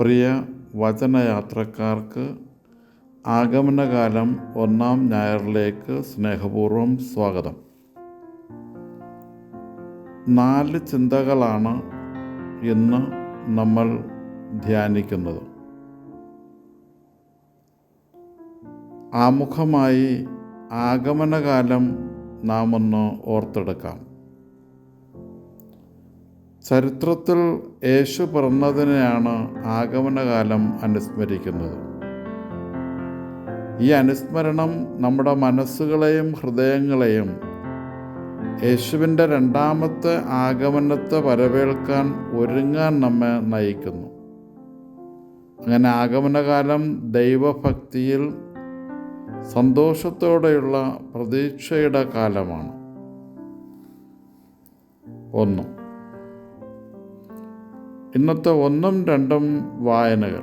പ്രിയ വചനയാത്രക്കാർക്ക് ആഗമനകാലം ഒന്നാം ഞായറിലേക്ക് സ്നേഹപൂർവം സ്വാഗതം. നാല് ചിന്തകളാണ് ഇന്ന് നമ്മൾ ധ്യാനിക്കുന്നത്. ആമുഖമായി ആഗമനകാലം നാം ഒന്ന് ഓർത്തെടുക്കാം. ചരിത്രത്തിൽ യേശു പിറന്നതിനെയാണ് ആഗമനകാലം അനുസ്മരിക്കുന്നത്. ഈ അനുസ്മരണം നമ്മുടെ മനസ്സുകളെയും ഹൃദയങ്ങളെയും യേശുവിന്റെ രണ്ടാമത്തെ ആഗമനത്തെ വരവേൽക്കാൻ ഒരുങ്ങാൻ നമ്മെ നയിക്കുന്നു. അങ്ങനെ ആഗമനകാലം ദൈവഭക്തിയിൽ സന്തോഷത്തോടെയുള്ള പ്രതീക്ഷയുടെ കാലമാണ്. ഒന്ന്. ഇന്നത്തെ ഒന്നും രണ്ടും വായനകൾ.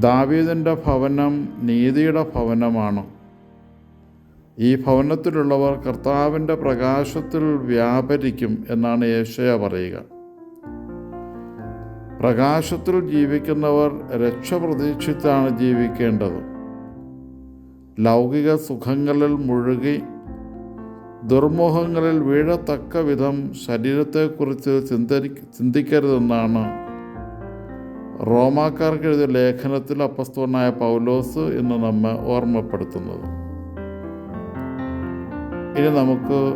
ദാവീദിന്റെ ഭവനം നീതിയുടെ ഭവനമാണ്. ഈ ഭവനത്തിലുള്ളവർ കർത്താവിന്റെ പ്രകാശത്തിൽ വ്യാപരിക്കും എന്നാണ് യേശയ പറയുക. പ്രകാശത്തിൽ ജീവിക്കുന്നവർ രക്ഷ പ്രതീക്ഷിച്ചാണ് ജീവിക്കേണ്ടത്. ലൗകിക സുഖങ്ങളിൽ മുഴുകി ദുർമോഹങ്ങളിൽ വീഴത്തക്ക വിധം ശരീരത്തെക്കുറിച്ച് ചിന്തി ചിന്തിക്കരുതെന്നാണ്. റോമാക്കാർക്ക് എഴുതിയ ലേഖനത്തിൽ അപ്പസ്തവനായ പൗലോസ് ഇന്ന് നമ്മെ ഓർമ്മപ്പെടുത്തുന്നത്. ഇനി നമുക്ക്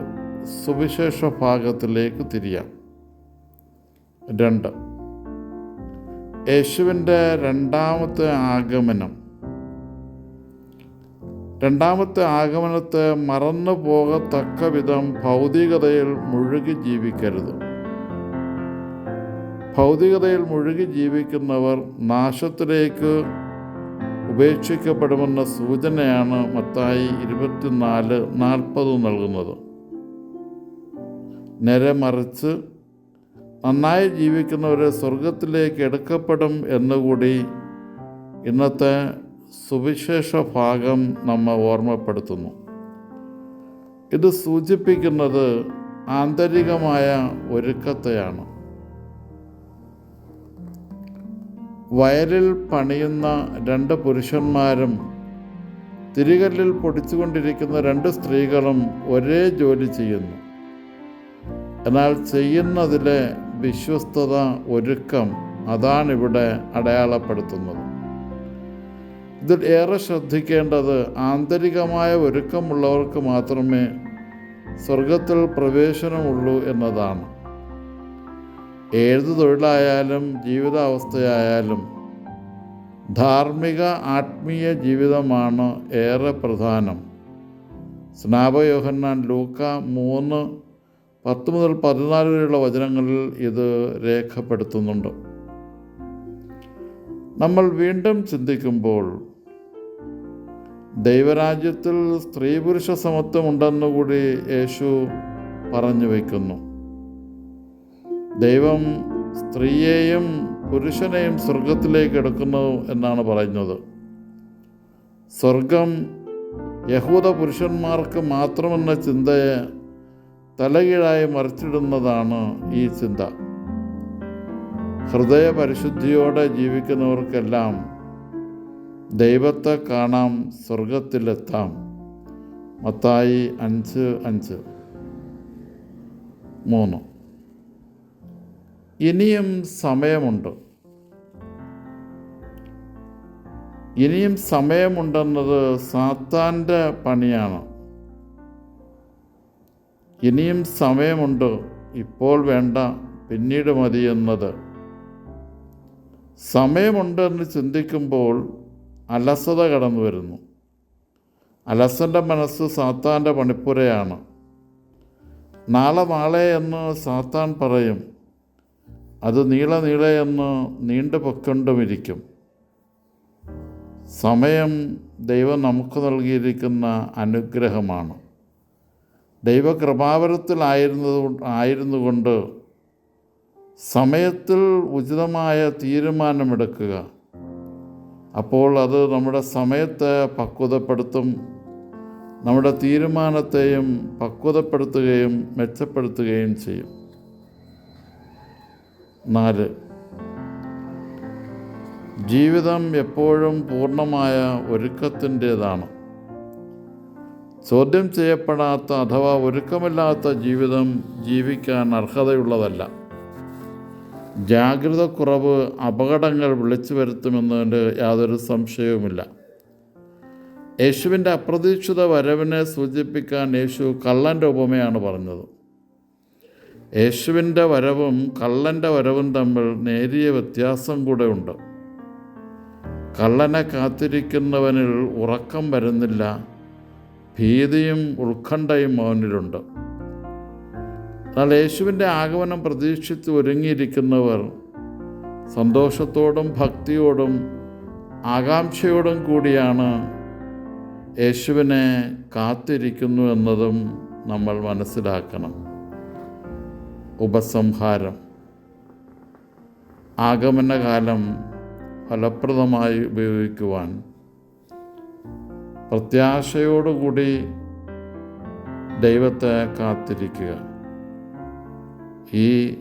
സുവിശേഷ ഭാഗത്തിലേക്ക് തിരിയാം. രണ്ട്. യേശുവിന്റെ രണ്ടാമത്തെ ആഗമനം. രണ്ടാമത്തെ ആഗമനത്തെ മറന്നു പോകത്തക്ക വിധം ഭൗതികതയിൽ മുഴുകി ജീവിക്കരുത്. ഭൗതികതയിൽ മുഴുകി ജീവിക്കുന്നവർ നാശത്തിലേക്ക് ഉപേക്ഷിക്കപ്പെടുമെന്ന സൂചനയാണ് മത്തായി ഇരുപത്തിനാല് നാൽപ്പത് നൽകുന്നത്. നേരെ മറിച്ച് നന്നായി ജീവിക്കുന്നവരെ സ്വർഗത്തിലേക്ക് എടുക്കപ്പെടും എന്നുകൂടി ഇന്നത്തെ സുവിശേഷ ഭാഗം നമ്മെ ഓർമ്മപ്പെടുത്തുന്നു. ഇത് സൂചിപ്പിക്കുന്നത് ആന്തരികമായ ഒരുക്കത്തെയാണ്. വയലിൽ പണിയുന്ന രണ്ട് പുരുഷന്മാരും തിരികല്ലിൽ പൊടിച്ചുകൊണ്ടിരിക്കുന്ന രണ്ട് സ്ത്രീകളും ഒരേ ജോലി ചെയ്യുന്നു. എന്നാൽ ചെയ്യുന്നതിലെ വിശ്വസ്തത ഒരുക്കം അതാണിവിടെ അടയാളപ്പെടുത്തുന്നത്. ഇതിൽ ഏറെ ശ്രദ്ധിക്കേണ്ടത് ആന്തരികമായ ഒരുക്കമുള്ളവർക്ക് മാത്രമേ സ്വർഗത്തിൽ പ്രവേശനമുള്ളൂ എന്നതാണ്. ഏത് തൊഴിലായാലും ജീവിതാവസ്ഥയായാലും ധാർമ്മിക ആത്മീയ ജീവിതമാണ് ഏറെ പ്രധാനം. സ്നാപയോഹന്നാൻ ലൂക്ക മൂന്ന് പത്ത് മുതൽ പതിനാല് വരെയുള്ള വചനങ്ങളിൽ ഇത് രേഖപ്പെടുത്തുന്നുണ്ട്. നമ്മൾ വീണ്ടും ചിന്തിക്കുമ്പോൾ ദൈവരാജ്യത്തിൽ സ്ത്രീ പുരുഷ സമത്വം ഉണ്ടെന്നുകൂടി യേശു പറഞ്ഞു വയ്ക്കുന്നു ദൈവം സ്ത്രീയെയും പുരുഷനെയും സ്വർഗത്തിലേക്ക് എടുക്കുന്നു എന്നാണ് പറയുന്നത്. സ്വർഗം യഹൂദ പുരുഷന്മാർക്ക് മാത്രമെന്ന ചിന്തയെ തലകീഴായി മറിച്ചിടുന്നതാണ് ഈ ചിന്ത. ഹൃദയ പരിശുദ്ധിയോടെ ജീവിക്കുന്നവർക്കെല്ലാം ദൈവത്തെ കാണാം സ്വർഗത്തിലെത്താം മത്തായി അഞ്ച് അഞ്ച്. മൂന്ന്. ഇനിയും സമയമുണ്ട്. ഇനിയും സമയമുണ്ടെന്നത് സാത്താന്റെ പണിയാണ്. ഇനിയും സമയമുണ്ട് ഇപ്പോൾ വേണ്ട പിന്നീട് മതി എന്നത്. സമയമുണ്ടെന്ന് ചിന്തിക്കുമ്പോൾ അലസത കടന്നു വരുന്നു. അലസന്റെ മനസ്സ് സാത്താന്റെ പണിപ്പുരയാണ് നാളെ നാളെ എന്ന് സാത്താൻ പറയും. അത് നീള നീളെ എന്ന് നീണ്ടു പൊക്കൊണ്ടുമിരിക്കും. സമയം ദൈവം നമുക്ക് നൽകിയിരിക്കുന്ന അനുഗ്രഹമാണ്. ദൈവകൃപാവരത്തിലായിരുന്നത് ആയിരുന്നു കൊണ്ട് സമയത്തിൽ ഉചിതമായ തീരുമാനമെടുക്കുക. അപ്പോൾ അത് നമ്മുടെ സമയത്തെ പക്വതപ്പെടുത്തും നമ്മുടെ തീരുമാനത്തെയും പക്വതപ്പെടുത്തുകയും മെച്ചപ്പെടുത്തുകയും ചെയ്യും. നാല്. ജീവിതം എപ്പോഴും പൂർണമായ ഒരുക്കത്തിന്റേതാണ്. ചോദ്യം ചെയ്യപ്പെടാത്ത അഥവാ ഒരുക്കമില്ലാത്ത ജീവിതം ജീവിക്കാൻ അർഹതയുള്ളതല്ല. ജാഗ്രത കുറവ് അപകടങ്ങൾ വിളിച്ചു വരുത്തുമെന്നതിന്റെ യാതൊരു സംശയവുമില്ല. യേശുവിന്റെ അപ്രതീക്ഷിത വരവിനെ സൂചിപ്പിക്കാൻ യേശു കള്ളന്റെ ഉപമയാണ് പറഞ്ഞത്. യേശുവിന്റെ വരവും കള്ളന്റെ വരവും തമ്മിൽ നേരിയ വ്യത്യാസം കൂടെ ഉണ്ട്. കള്ളനെ കാത്തിരിക്കുന്നവനിൽ ഉറക്കം വരുന്നില്ല ഭീതിയും ഉത്കണ്ഠയും അവനിലുണ്ട്. എന്നാൽ യേശുവിന്റെ ആഗമനം പ്രതീക്ഷിച്ച് ഒരുങ്ങിയിരിക്കുന്നവർ സന്തോഷത്തോടും ഭക്തിയോടും ആകാംക്ഷയോടും കൂടിയാണ് യേശുവിനെ കാത്തിരിക്കുന്നു എന്നതും നമ്മൾ മനസ്സിലാക്കണം. ഉപസംഹാരം. ആഗമനകാലം ഫലപ്രദമായി ഉപയോഗിക്കുവാൻ പ്രത്യാശയോടുകൂടി ദൈവത്തെ കാത്തിരിക്കുക. ഈ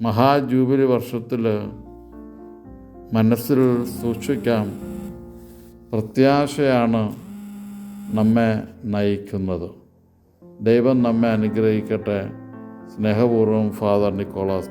മഹാജൂബിലി വർഷത്തിൽ മനസ്സിൽ സൂക്ഷിക്കാം പ്രത്യാശയാണ് നമ്മെ നയിക്കുന്നത്. ദൈവം നമ്മെ അനുഗ്രഹിക്കട്ടെ. സ്നേഹപൂർവം ഫാദർ നിക്കോളാസ്